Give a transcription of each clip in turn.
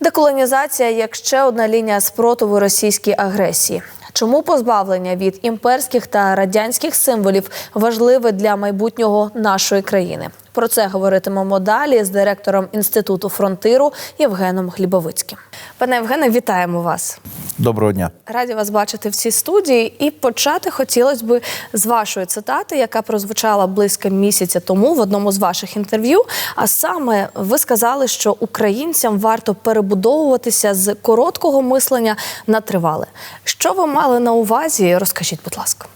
Деколонізація як ще одна лінія спротиву російській агресії. Чому позбавлення від імперських та радянських символів важливе для майбутнього нашої країни? Про це говоритимемо далі з директором інституту фронтиру Євгеном Глібовицьким. Пане Євгене, вітаємо вас. Доброго дня. Раді вас бачити в цій студії. І почати хотілося б з вашої цитати, яка прозвучала близько місяця тому в одному з ваших інтерв'ю. А саме ви сказали, що українцям варто перебудовуватися з короткого мислення на тривале. Що ви мали на увазі? Розкажіть, будь ласка.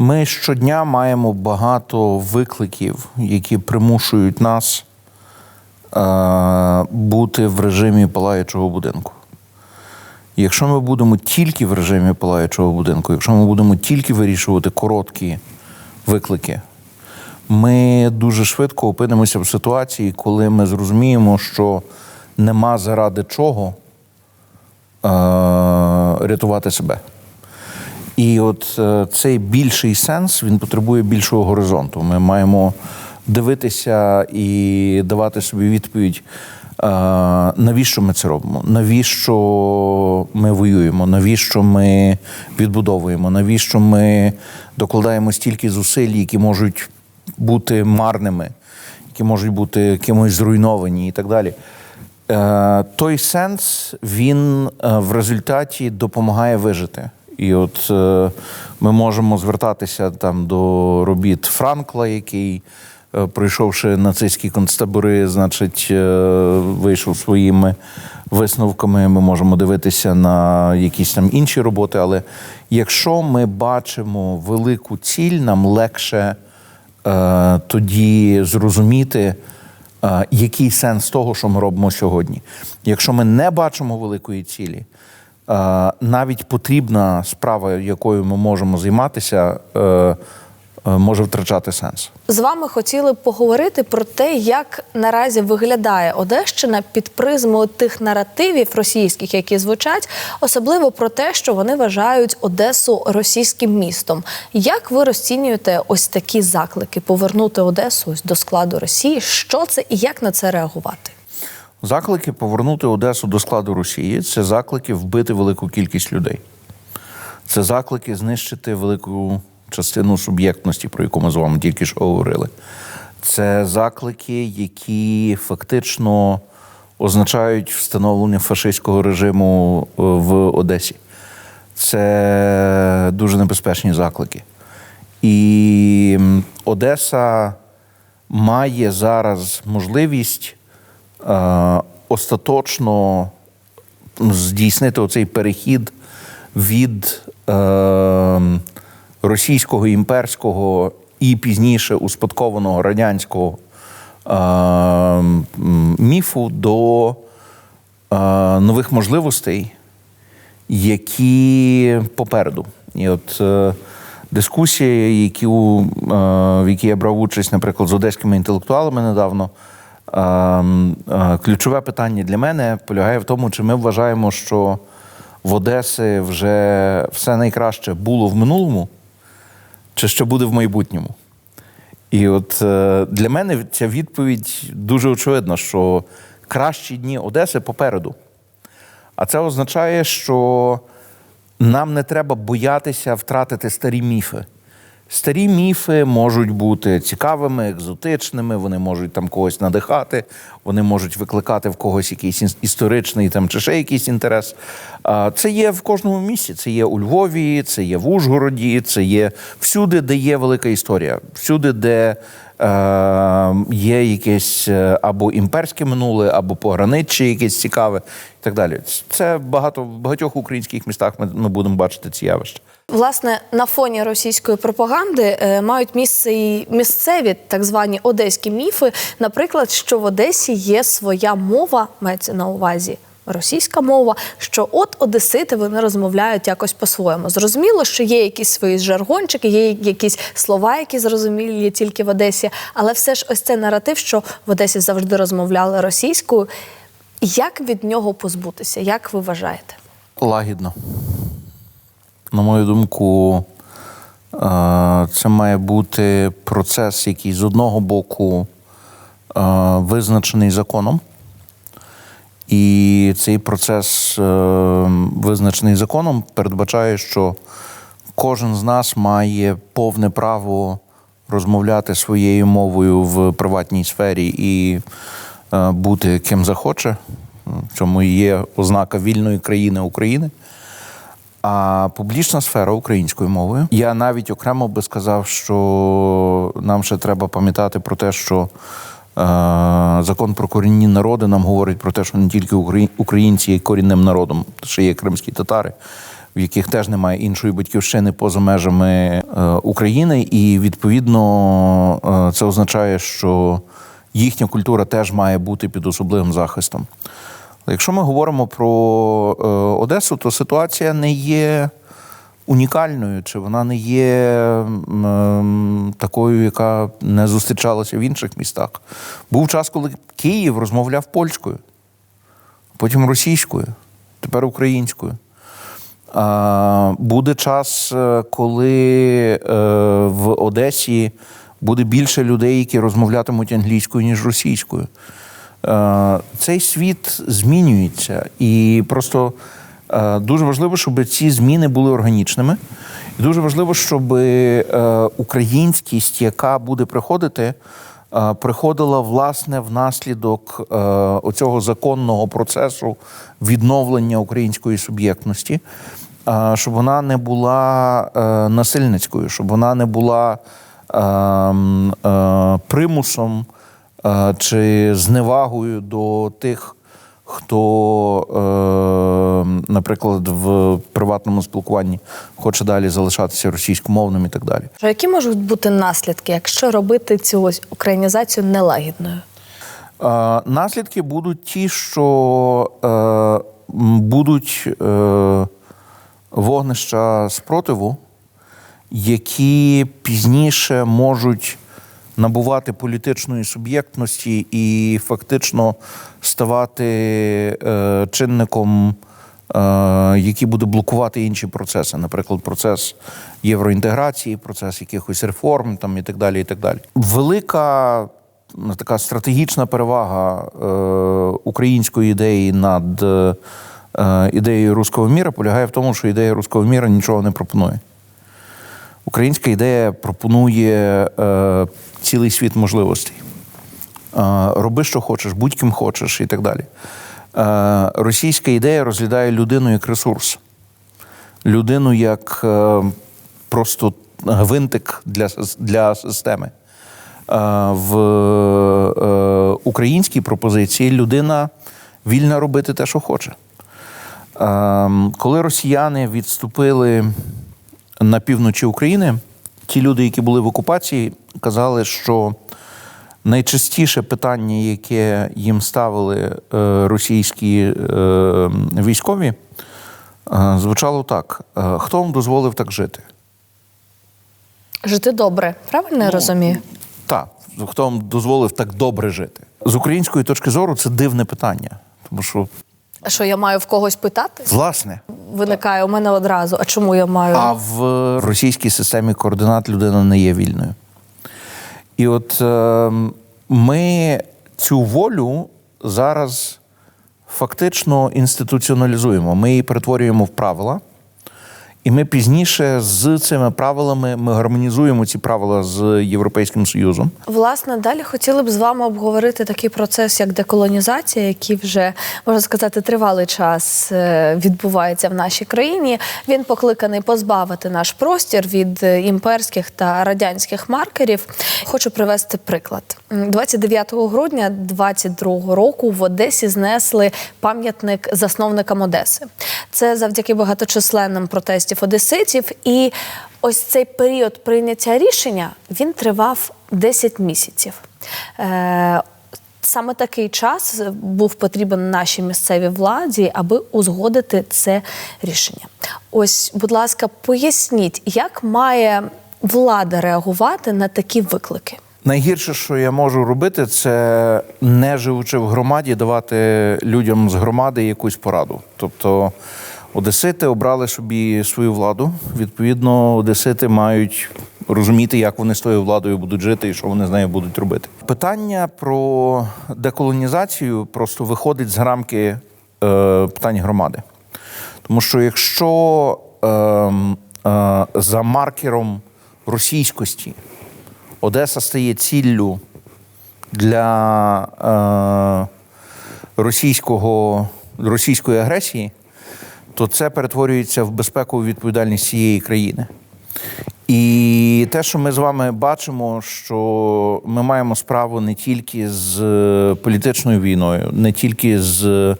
Ми щодня маємо багато викликів, які примушують нас е, бути в режимі палаючого будинку. Якщо ми будемо тільки в режимі палаючого будинку, якщо ми будемо тільки вирішувати короткі виклики, ми дуже швидко опинимося в ситуації, коли ми зрозуміємо, що нема заради чого е, рятувати себе. І от е, цей більший сенс він потребує більшого горизонту. Ми маємо дивитися і давати собі відповідь, е, навіщо ми це робимо, навіщо ми воюємо, навіщо ми відбудовуємо, навіщо ми докладаємо стільки зусиль, які можуть бути марними, які можуть бути кимось зруйновані і так далі. Е, той сенс він в результаті допомагає вижити. І от е, ми можемо звертатися там до робіт Франкла, який, е, пройшовши нацистські концтабори, значить, е, вийшов своїми висновками. Ми можемо дивитися на якісь там інші роботи. Але якщо ми бачимо велику ціль, нам легше е, тоді зрозуміти. Який сенс того, що ми робимо сьогодні? Якщо ми не бачимо великої цілі, навіть потрібна справа, якою ми можемо займатися, е, е, може втрачати сенс. З вами хотіли б поговорити про те, як наразі виглядає Одещина під призмою тих наративів російських, які звучать, особливо про те, що вони вважають Одесу російським містом. Як ви розцінюєте ось такі заклики повернути Одесу до складу Росії? Що це і як на це реагувати? Заклики повернути Одесу до складу Росії це заклики вбити велику кількість людей. Це заклики знищити велику частину суб'єктності, про яку ми з вами тільки що говорили. Це заклики, які фактично означають встановлення фашистського режиму е, в Одесі. Це дуже небезпечні заклики. І Одеса має зараз можливість остаточно здійснити оцей перехід від е, російського імперського і пізніше успадкованого радянського е, міфу до е, нових можливостей, які попереду. І от дискусії, які, в якій я брав участь, наприклад, з одеськими інтелектуалами недавно. Е, е, Ключове питання для мене полягає в тому, чи ми вважаємо, що в Одеси вже все найкраще було в минулому, чи що буде в майбутньому. І от е, для мене ця відповідь дуже очевидна, що кращі дні Одеси попереду. А це означає, що нам не треба боятися втратити старі міфи. Старі міфи можуть бути цікавими, екзотичними, вони можуть там когось надихати, вони можуть викликати в когось якийсь історичний там чи ще якийсь інтерес. Це є в кожному місці. Це є у Львові, це є в Ужгороді, це є всюди, де є велика історія, всюди, де е, є якесь е, або імперське минуле, або пограниччя якесь цікаве і так далі. Це багато в багатьох українських містах ми, ми будемо бачити ці явища. Власне, на фоні російської пропаганди е, мають місце і місцеві так звані одеські міфи. Наприклад, що в Одесі є своя мова, мається на увазі. Російська мова, що от одесити вони розмовляють якось по-своєму. Зрозуміло, що є якісь свої жаргончики, є якісь слова, які зрозумілі тільки в Одесі, але все ж ось цей наратив, що в Одесі завжди розмовляли російською. Як від нього позбутися? Як ви вважаєте? Лагідно. На мою думку, е, це має бути процес, який з одного боку е, визначений законом, І цей процес, е, визначений законом, передбачає, що кожен з нас має повне право розмовляти своєю мовою в приватній сфері і бути ким захоче. В цьому є ознака вільної країни України. А публічна сфера українською мовою. Я навіть окремо би сказав, що нам ще треба пам'ятати про те, що е, закон про корінні народи нам говорить про те, що не тільки українці є корінним народом, ще є кримські татари, в яких теж немає іншої батьківщини поза межами е, України, і відповідно е, це означає, що їхня культура теж має бути під особливим захистом. Але Якщо ми говоримо про е, Одесу, то ситуація не є унікальною, чи вона не є ем, такою, яка не зустрічалася в інших містах. Був час, коли Київ розмовляв польською, потім російською, тепер українською. Буде час, е, коли е, в Одесі буде більше людей, які розмовлятимуть англійською, ніж російською. Е, Цей світ змінюється, і просто е, дуже важливо, щоб ці зміни були органічними. І дуже важливо, щоб е, українськість, яка буде приходити, приходила власне внаслідок оцього законного процесу відновлення української суб'єктності, щоб вона не була насильницькою, щоб вона не була е, е, примусом чи зневагою до тих, хто, е, наприклад, в приватному спілкуванні хоче далі залишатися російськомовним і так далі. Які можуть бути наслідки, якщо робити цю ось українізацію нелагідною? Наслідки будуть ті, що е, будуть е, вогнища спротиву, які пізніше можуть набувати політичної суб'єктності і фактично ставати е, чинником, е, який буде блокувати інші процеси, наприклад, процес євроінтеграції, процес якихось реформ там, і так далі. І так далі. Велика така стратегічна перевага е, української ідеї над е, ідеєю руського міра полягає в тому, що ідея руського міра нічого не пропонує. Українська ідея пропонує е, цілий світ можливостей. Роби, що хочеш, будь ким хочеш і так далі. Російська ідея розглядає людину як ресурс, людину як е, просто гвинтик для, для системи. В е, українській пропозиції людина вільна робити те, що хоче. Ем, Коли росіяни відступили на півночі України, ті люди, які були в окупації, казали, що найчастіше питання, яке їм ставили е, російські е, військові, е, звучало так: хто вам дозволив так жити? Жити добре, правильно я розумію? Так, хто вам дозволив так добре жити? З української точки зору це дивне питання. Тому що, А Що я маю в когось питати? власне, Виникає у мене одразу. А чому я маю? А в російській системі координат людина не є вільною. І от е, ми цю волю зараз фактично інституціоналізуємо. Ми її перетворюємо в правила. І ми пізніше з цими правилами ми гармонізуємо ці правила з Європейським Союзом. Власне, далі хотіли б з вами обговорити такий процес, як деколонізація, який вже можна сказати тривалий час е, відбувається в нашій країні. Він покликаний позбавити наш простір від е, імперських та радянських маркерів. Хочу привести приклад. М, 29 грудня 22 року в Одесі знесли пам'ятник засновникам Одеси. Це завдяки багаточисленним протестів одеситів. І ось цей період прийняття рішення він тривав 10 місяців. Е, Саме такий час був потрібен нашій місцевій владі, аби узгодити це рішення. Ось, будь ласка, поясніть, як має влада реагувати на такі виклики? Найгірше, що я можу робити, це не живучи в громаді, давати людям з громади якусь пораду. Тобто, Одесити обрали собі свою владу. Відповідно, одесити мають розуміти, як вони з тою владою будуть жити і що вони з нею будуть робити. Питання про деколонізацію просто виходить з рамки е, питань громади. Тому що якщо ем, е, за маркером російськості Одеса стає ціллю для е, російського, російської агресії, то це перетворюється в безпекову відповідальність цієї країни. І те, що ми з вами бачимо, що ми маємо справу не тільки з е, політичною війною, не тільки з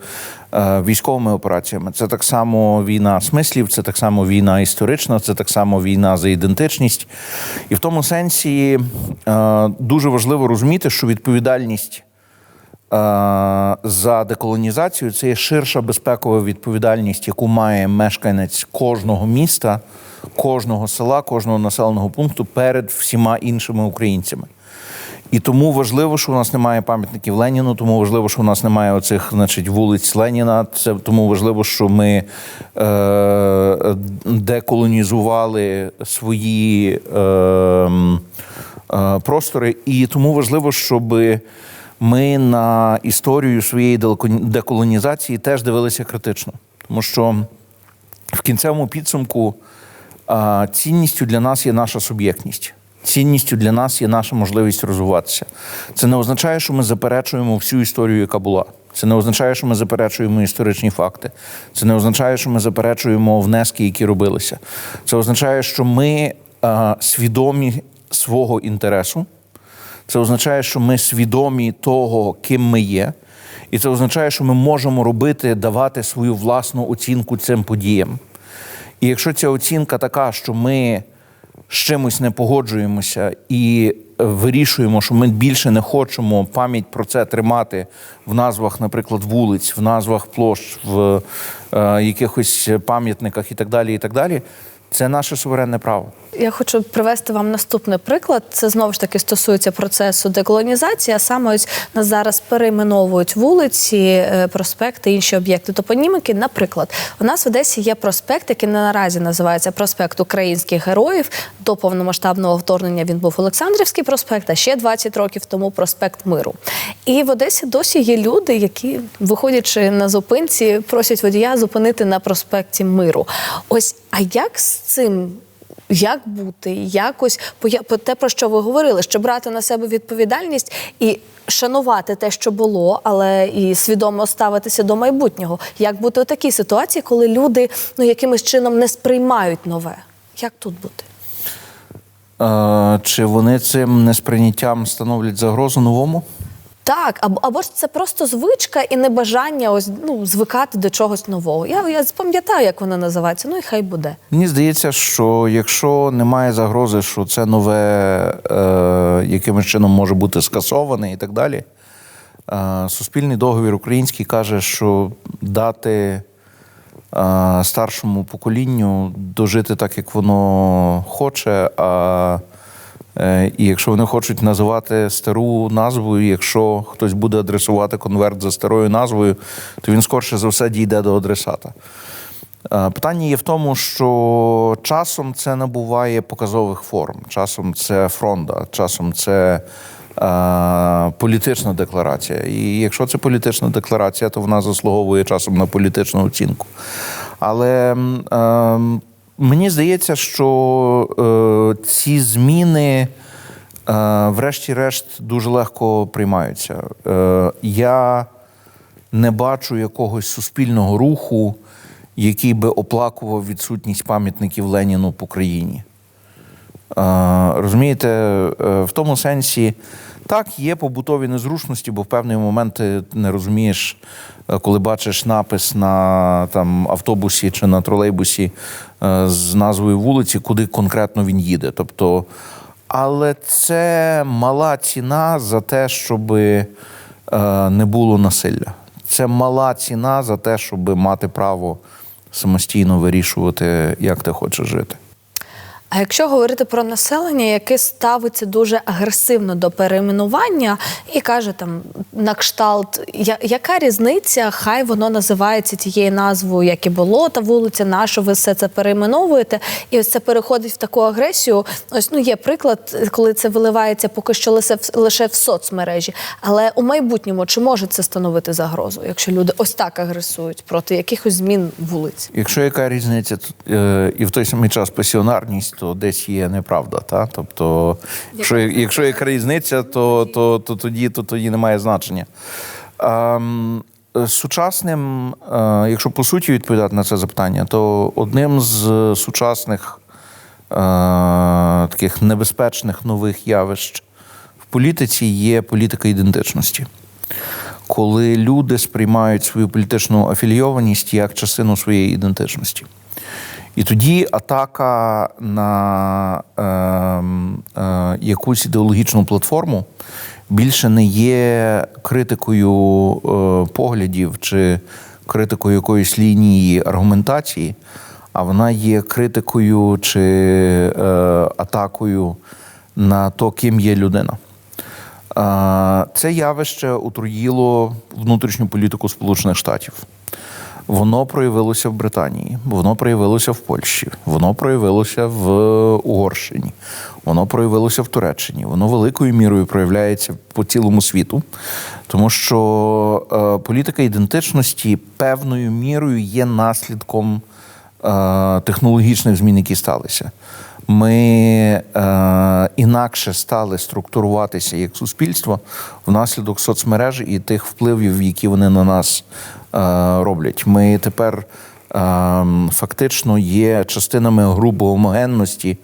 військовими операціями. Це так само війна смислів, це так само війна історична, це так само війна за ідентичність. І в тому сенсі е, дуже важливо розуміти, що відповідальність е, за деколонізацію це є ширша безпекова відповідальність, яку має мешканець кожного міста, кожного села, кожного населеного пункту перед всіма іншими українцями. І тому важливо, що у нас немає пам'ятників Леніну, тому важливо, що у нас немає оцих, значить, вулиць Леніна. Це тому важливо, що ми е, деколонізували свої е, е, простори. І тому важливо, щоб ми на історію своєї деколонізації теж дивилися критично. Тому що в кінцевому підсумку а, цінністю для нас є наша суб'єктність. Цінністю для нас є наша можливість розвиватися. Це не означає, що ми заперечуємо всю історію, яка була. Це не означає, що ми заперечуємо історичні факти. Це не означає, що ми заперечуємо внески, які робилися. Це означає, що ми а, свідомі свого інтересу. Це означає, що ми свідомі того, ким ми є. І це означає, що ми можемо робити, давати свою власну оцінку цим подіям. І якщо ця оцінка така, що ми з чимось не погоджуємося і е, вирішуємо, що ми більше не хочемо пам'ять про це тримати в назвах, наприклад, вулиць, в назвах площ, в е, якихось пам'ятниках і так далі, і так далі, це наше суверенне право. Я хочу привести вам наступний приклад. Це знову ж таки стосується процесу деколонізації. А саме ось нас зараз перейменовують вулиці, е, проспекти, інші об'єкти топонімики. Наприклад, у нас в Одесі є проспект, який наразі називається проспект українських героїв. До повномасштабного вторгнення він був Олександрівський проспект, а ще 20 років тому проспект Миру. І в Одесі досі є люди, які, виходячи на зупинці, просять водія зупинити на проспекті Миру. Ось а як з цим? Як бути, якось по те, про що ви говорили, що брати на себе відповідальність і шанувати те, що було, але і свідомо ставитися до майбутнього. Як бути у такій ситуації, коли люди ну якимось чином не сприймають нове? Як тут бути? Е, Чи вони цим несприйняттям становлять загрозу новому? Так, або, або ж це просто звичка і небажання ось ну звикати до чогось нового. Я, я пам'ятаю, як воно називається. Ну і хай буде. Мені здається, що якщо немає загрози, що це нове е, якимось чином може бути скасоване і так далі, е, суспільний договір український каже, що дати е, старшому поколінню дожити так, як воно хоче. А і якщо вони хочуть називати стару назву, якщо хтось буде адресувати конверт за старою назвою, то він скорше за все дійде до адресата. Е, Питання є в тому, що часом це набуває показових форм, часом це фронта, часом це е, політична декларація. І якщо це політична декларація, то вона заслуговує часом на політичну оцінку. Але е, мені здається, що е, ці зміни. Е, Врешті-решт дуже легко приймаються. Е, Я не бачу якогось суспільного руху, який би оплакував відсутність пам'ятників Леніну по країні. Е, Розумієте, е, в тому сенсі, так, є побутові незручності, бо в певний момент ти не розумієш, е, коли бачиш напис на там, автобусі чи на тролейбусі з назвою вулиці, куди конкретно він їде. Тобто, але це мала ціна за те, щоб е, не було насилля. Це мала ціна за те, щоб мати право самостійно вирішувати, як ти хочеш жити. А якщо говорити про населення, яке ставиться дуже агресивно до перейменування і каже там на кшталт, я- яка різниця, хай воно називається тією назвою, як і було та вулиця, на що ви все це перейменовуєте, і ось це переходить в таку агресію. Ось ну є приклад, коли це виливається поки що лише лише в соцмережі. Але у майбутньому чи може це становити загрозу, якщо люди ось так агресують проти якихось змін вулиць? Якщо яка різниця тут, е, і в той самий час пасіонарність, то десь є неправда. Та? Тобто, якщо, якщо яка різниця, то, то, то, тоді, то тоді немає значення. Ем, е, Сучасним, е, якщо по суті відповідати на це запитання, то одним з сучасних е, таких небезпечних нових явищ в політиці є політика ідентичності коли люди сприймають свою політичну афілійованість як частину своєї ідентичності. І тоді атака на е, е, якусь ідеологічну платформу більше не є критикою е, поглядів чи критикою якоїсь лінії аргументації, а вона є критикою чи е, атакою на то, ким є людина. А, Це явище отруїло внутрішню політику Сполучених Штатів. Воно проявилося в Британії, воно проявилося в Польщі, воно проявилося в Угорщині, воно проявилося в Туреччині. Воно великою мірою проявляється по цілому світу, тому що е, політика ідентичності певною мірою є наслідком е, технологічних змін, які сталися. Ми е, інакше стали структуруватися як суспільство внаслідок соцмереж і тих впливів, які вони на нас е, роблять. Ми тепер е, фактично є частинами групи гомогенності,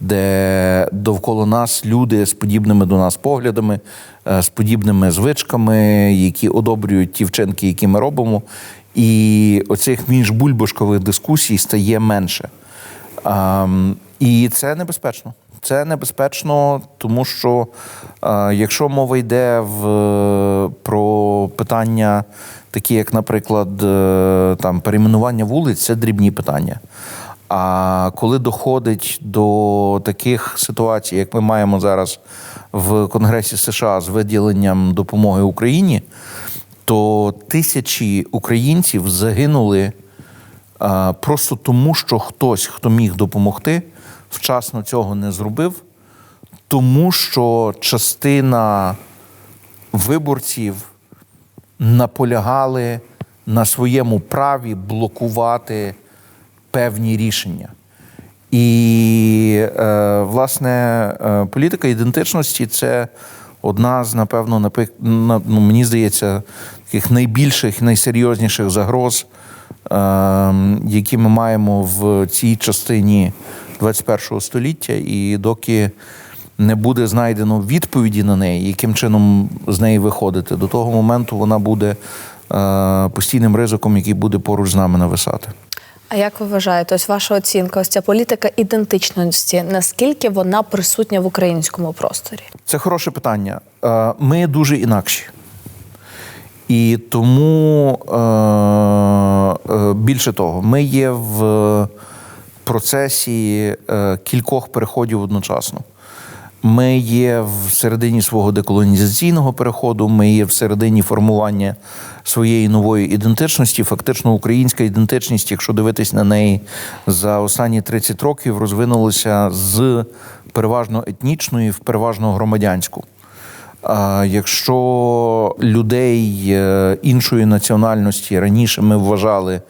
де довкола нас люди з подібними до нас поглядами, е, з подібними звичками, які одобрюють ті вчинки, які ми робимо. І оцих міжбульбашкових дискусій стає менше. Ем, і це небезпечно. Це небезпечно, тому що е, якщо мова йде в, про питання, такі як, наприклад, е, там перейменування вулиць, це дрібні питання. А коли доходить до таких ситуацій, як ми маємо зараз в Конгресі США з виділенням допомоги Україні, то тисячі українців загинули просто тому, що хтось, хто міг допомогти, вчасно цього не зробив, тому що частина виборців наполягали на своєму праві блокувати певні рішення. І, е, власне, е, політика ідентичності це одна з, напевно, напи- на- ну, мені здається, таких найбільших, найсерйозніших загроз, е, які ми маємо в цій частині 21 століття. І доки не буде знайдено відповіді на неї, яким чином з неї виходити, до того моменту вона буде е, постійним ризиком, який буде поруч з нами нависати. А як ви вважаєте, ось ваша оцінка, ось ця політика ідентичності, наскільки вона присутня в українському просторі? Це хороше питання. Е, Ми дуже інакші. І тому е, більше того, ми є в процесі е, кількох переходів одночасно. Ми є в середині свого деколонізаційного переходу, ми є в середині формування своєї нової ідентичності. Фактично, українська ідентичність, якщо дивитись на неї за останні 30 років, розвинулася з переважно етнічної в переважно громадянську. Якщо людей е, іншої національності раніше ми вважали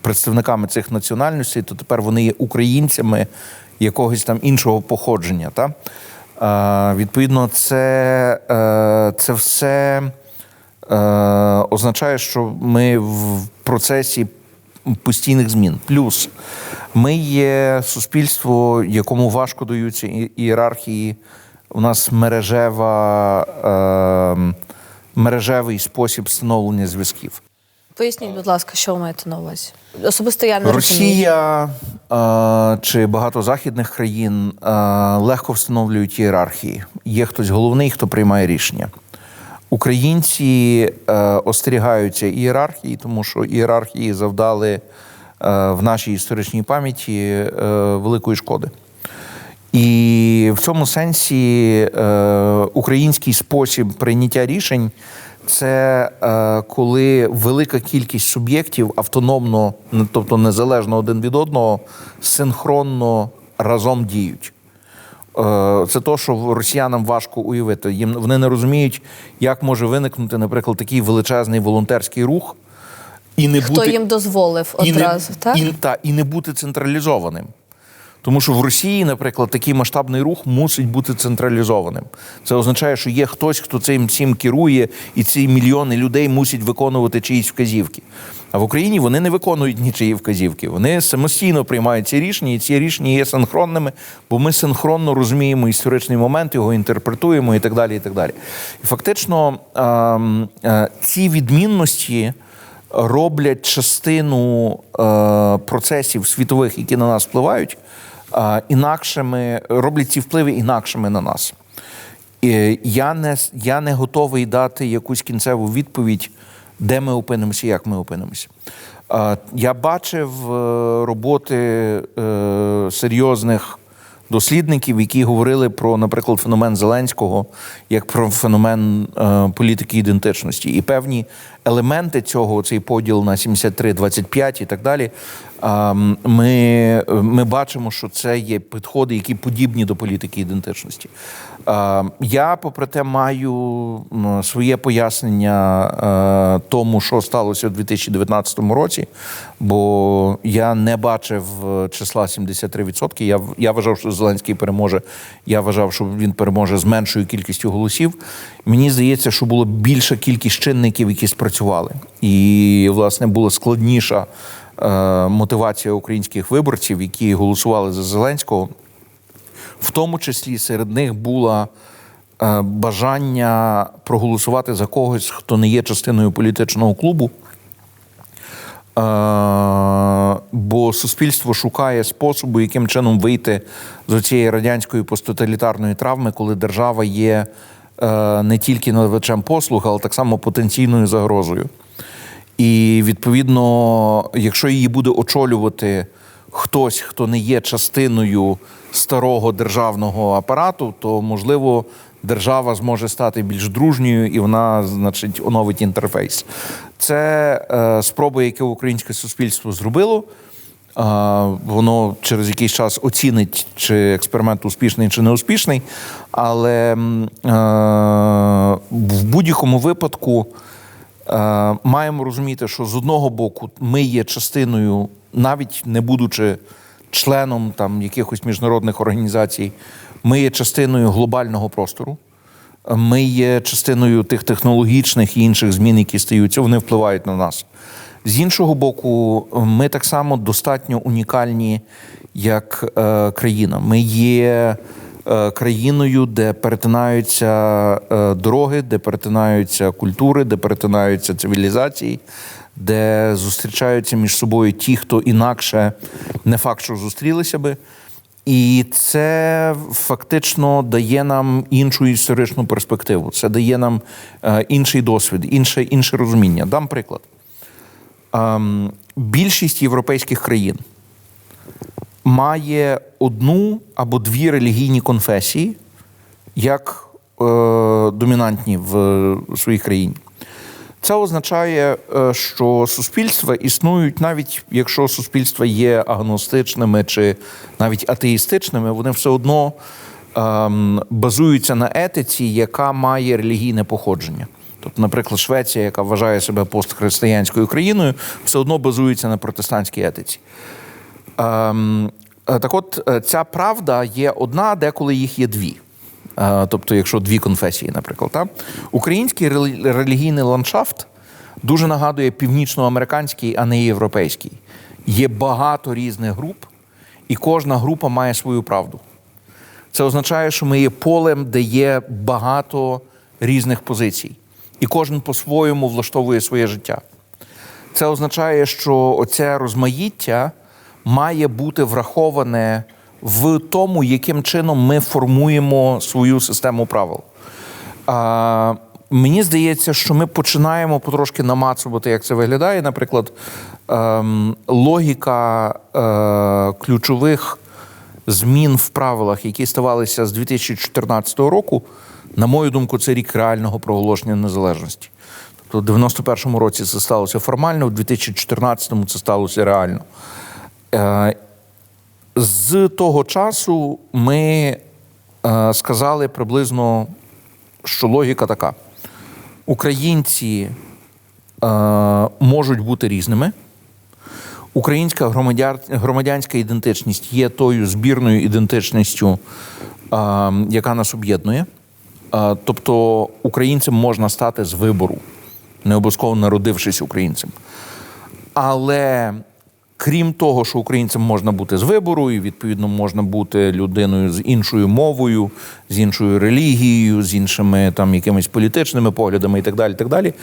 представниками цих національностей, то тепер вони є українцями якогось там іншого походження. Та? Е, Відповідно, це, е, це все е, означає, що ми в процесі постійних змін. Плюс ми є суспільство, якому важко даються ієрархії. У нас мережева, е, мережевий спосіб встановлення зв'язків. Поясніть, будь ласка, що ви маєте на увазі? Особисто я не. Росія е, чи багато західних країн е, легко встановлюють ієрархії. Є хтось головний, хто приймає рішення. Українці е, остерігаються ієрархії, тому що ієрархії завдали в нашій історичній пам'яті великої шкоди. І в цьому сенсі е, український спосіб прийняття рішень це е, коли велика кількість суб'єктів автономно, тобто незалежно один від одного, синхронно разом діють. Е, Це то, що росіянам важко уявити. Їм вони не розуміють, як може виникнути, наприклад, такий величезний волонтерський рух, і не Хто бути їм дозволив і одразу, не, так? І, та, і не бути централізованим. Тому що в Росії, наприклад, такий масштабний рух мусить бути централізованим. Це означає, що є хтось, хто цим всім керує, і ці мільйони людей мусять виконувати чиїсь вказівки. А в Україні вони не виконують нічиї вказівки. Вони самостійно приймають ці рішення, і ці рішення є синхронними, бо ми синхронно розуміємо історичний момент, його інтерпретуємо і так далі. І так далі. І фактично ем, е, ці відмінності роблять частину е, процесів світових, які на нас впливають, інакшими, роблять ці впливи інакшими на нас. І я не, я не готовий дати якусь кінцеву відповідь, де ми опинимося, як ми опинимося. Я бачив е, роботи е, серйозних дослідників, які говорили про, наприклад, феномен Зеленського як про феномен е, політики ідентичності. І певні елементи цього, цей поділ на 73-25 і так далі. е, Ми, ми бачимо, що це є підходи, які подібні до політики ідентичності. Е, Я, попри те, маю своє пояснення е, тому, що сталося у 2019 році, бо я не бачив е, числа 73%. Я, я вважав, що Зеленський переможе. Я вважав, що він переможе з меншою кількістю голосів. Мені здається, що було більша кількість чинників, які спрацювали. І, власне, була складніша е, мотивація українських виборців, які голосували за Зеленського. В тому числі серед них було е, бажання проголосувати за когось, хто не є частиною політичного клубу. Е, Бо суспільство шукає способу, яким чином вийти з цієї радянської посттоталітарної травми, коли держава є не тільки надавачем послуг, але так само потенційною загрозою. І відповідно, якщо її буде очолювати хтось, хто не є частиною старого державного апарату, то можливо держава зможе стати більш дружньою і вона, значить, оновить інтерфейс. Це е, спроба, яке українське суспільство зробило. Воно через якийсь час оцінить, чи експеримент успішний чи не успішний. Але е, в будь-якому випадку е, маємо розуміти, що з одного боку ми є частиною, навіть не будучи членом там якихось міжнародних організацій, ми є частиною глобального простору. Ми є частиною тих технологічних і інших змін, які стаються, вони впливають на нас. З іншого боку, ми так само достатньо унікальні як е, країна. Ми є е, країною, де перетинаються е, дороги, де перетинаються культури, де перетинаються цивілізації, де зустрічаються між собою ті, хто інакше не факт, що зустрілися би. І це фактично дає нам іншу історичну перспективу. Це дає нам е, інший досвід, інше, інше розуміння. Дам приклад. Ем, більшість європейських країн має одну або дві релігійні конфесії як е, домінантні в своїй країні. Це означає, е, що суспільства існують, навіть якщо суспільства є агностичними чи навіть атеїстичними, вони все одно ем, базуються на етиці, яка має релігійне походження. Тобто, наприклад, Швеція, яка вважає себе постхристиянською країною, все одно базується на протестантській етиці. Ем, е, так от, е, ця правда є одна, деколи їх є дві. Е, Тобто, якщо дві конфесії, наприклад, та? український релі- релігійний ландшафт дуже нагадує північноамериканський, а не європейський. Є багато різних груп, і кожна група має свою правду. Це означає, що ми є полем, де є багато різних позицій, і кожен по-своєму влаштовує своє життя. Це означає, що оце розмаїття має бути враховане в тому, яким чином ми формуємо свою систему правил. А, мені здається, що ми починаємо потрошки намацувати, як це виглядає. Наприклад, ем, логіка е, ключових змін в правилах, які ставалися з 2014 року, на мою думку, це рік реального проголошення незалежності. Тобто, в 91-му році це сталося формально, в 2014-му це сталося реально. Е, з того часу ми е, сказали приблизно, що логіка така: українці е, можуть бути різними. Українська громадянська ідентичність є тою збірною ідентичністю, яка нас об'єднує. Е, тобто українцем можна стати з вибору, не обов'язково народившись українцем. Але крім того, що українцем можна бути з вибору, і відповідно можна бути людиною з іншою мовою, з іншою релігією, з іншими там якимись політичними поглядами і так далі. так далі,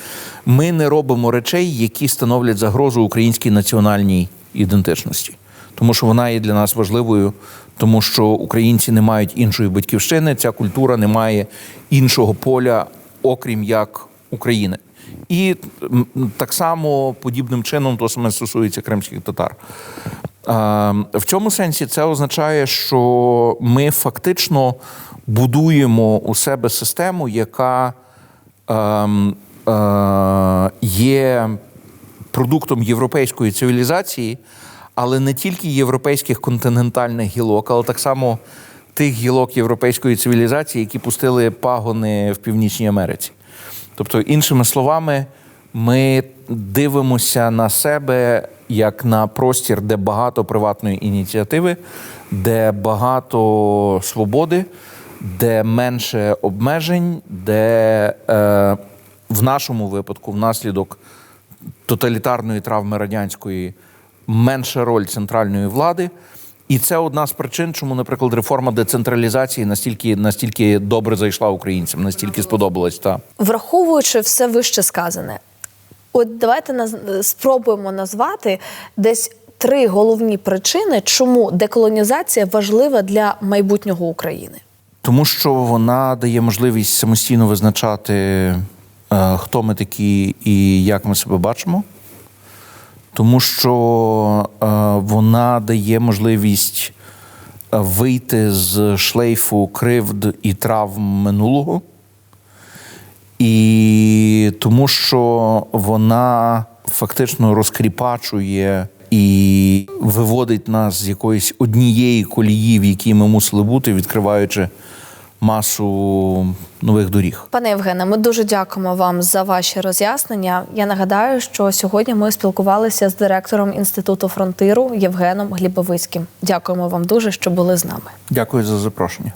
Ми не робимо речей, які становлять загрозу українській національній ідентичності. Тому що вона є для нас важливою, тому що українці не мають іншої батьківщини, ця культура не має іншого поля, окрім як України. І так само подібним чином то саме стосується кримських татар. В цьому сенсі це означає, що ми фактично будуємо у себе систему, яка ем, е, є продуктом європейської цивілізації, але не тільки європейських континентальних гілок, але так само тих гілок європейської цивілізації, які пустили пагони в Північній Америці. Тобто, іншими словами, ми дивимося на себе як на простір, де багато приватної ініціативи, де багато свободи, де менше обмежень, де е, в нашому випадку, внаслідок тоталітарної травми радянської, менша роль центральної влади. І це одна з причин, чому, наприклад, реформа децентралізації настільки, настільки добре зайшла українцям, настільки сподобалась. Та. Враховуючи все вище сказане, от давайте наз- спробуємо назвати десь три головні причини, чому деколонізація важлива для майбутнього України. Тому що вона дає можливість самостійно визначати, е, хто ми такі і як ми себе бачимо. Тому що е, вона дає можливість е, вийти з шлейфу кривд і травм минулого. І тому що вона фактично розкріпачує і виводить нас з якоїсь однієї колії, в якій ми мусили бути, відкриваючи масу нових доріг. Пане Євгене, ми дуже дякуємо вам за ваші роз'яснення. Я нагадаю, що сьогодні ми спілкувалися з директором інституту фронтиру Євгеном Глібовицьким. Дякуємо вам дуже, що були з нами. Дякую за запрошення.